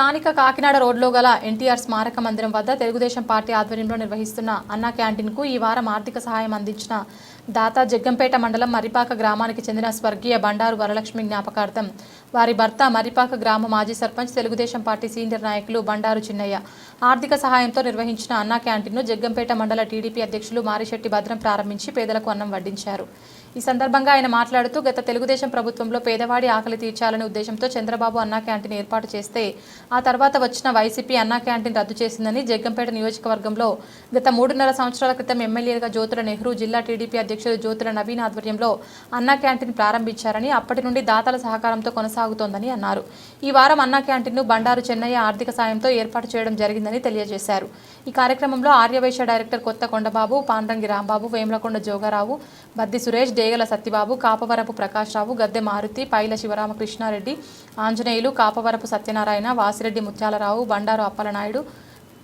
స్థానిక కాకినాడ రోడ్లో గల ఎన్టీఆర్ స్మారక మందిరం వద్ద తెలుగుదేశం పార్టీ ఆధ్వర్యంలో నిర్వహిస్తున్న అన్నా క్యాంటీన్కు ఈ వారం ఆర్థిక సహాయం అందించిన దాత జగ్గంపేట మండలం మరిపాక గ్రామానికి చెందిన స్వర్గీయ బండారు వరలక్ష్మి జ్ఞాపకార్థం. వారి భర్త మరిపాక గ్రామ మాజీ సర్పంచ్ తెలుగుదేశం పార్టీ సీనియర్ నాయకులు బండారు చిన్నయ్య. ఆర్థిక సహాయంతో నిర్వహించిన అన్నా క్యాంటీన్ను జగ్గంపేట మండల టీడీపీ అధ్యక్షులు మారిశెట్టి భద్రం ప్రారంభించి పేదలకు అన్నం వడ్డించారు. ఈ సందర్భంగా ఆయన మాట్లాడుతూ గత తెలుగుదేశం ప్రభుత్వంలో పేదవాడి ఆకలి తీర్చాలనే ఉద్దేశంతో చంద్రబాబు అన్నా క్యాంటీన్ ఏర్పాటు చేస్తే ఆ తర్వాత వచ్చిన వైసీపీ అన్నా క్యాంటీన్ రద్దు చేసిందని జగ్గంపేట నియోజకవర్గంలో గత మూడున్నర సంవత్సరాల క్రితం ఎమ్మెల్యేగా జ్యోతుల నెహ్రూ జిల్లా టీడీపీ అధ్యక్షుడు జ్యోతుల నవీన్ ఆధ్వర్యంలో అన్నా క్యాంటీన్ ప్రారంభించారని అప్పటి నుండి దాతల సహకారంతో కొనసాగుతోందని అన్నారు. ఈ వారం అన్నా క్యాంటీన్ను బండారు చెన్నయ్య ఆర్థిక సాయంతో ఏర్పాటు చేయడం జరిగిందని తెలియజేశారు. ఈ కార్యక్రమంలో ఆర్యవైశ్య డైరెక్టర్ కొత్త కొండబాబు పాండ్రంగి రాంబాబు వేములకొండ జోగారావు బద్ది సురేష్ డేగల సత్యబాబు కాపవరపు ప్రకాష్ రావు గద్దె మారుతి పైల శివరామకృష్ణారెడ్డి ఆంజనేయులు కాపవరపు సత్యనారాయణ వాసిరెడ్డి ముత్యాలరావు బండారు అప్పలనాయుడు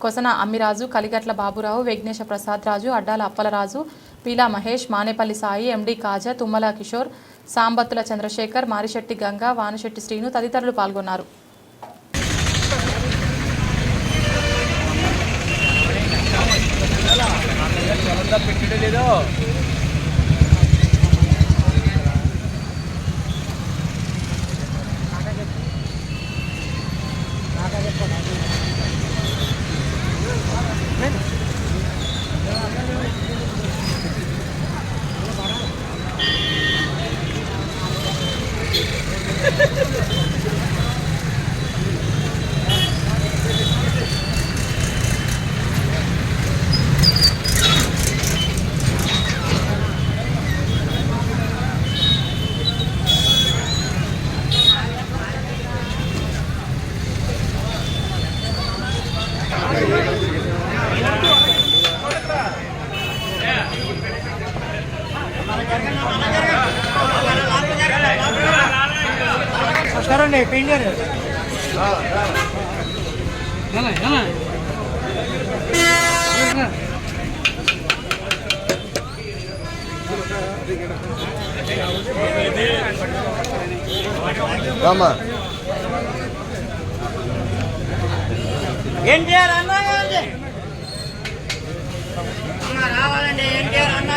కొసన అమ్మిరాజు కలిగట్ల బాబురావు విఘ్నేశ ప్రసాద్ రాజు అడ్డాల అప్పలరాజు పీలా మహేష్ మానేపల్లి సాయి ఎండి కాజా తుమ్మల కిషోర్ సాంబత్తుల చంద్రశేఖర్ మారిశెట్టి గంగా వానశెట్టి శ్రీను తదితరులు పాల్గొన్నారు Gracias. అండి పెయింటర్ రామా ఎన్టీఆర్ అన్నా క్యాంటీన్ అన్న రావాలండి ఎన్టీఆర్ అన్నా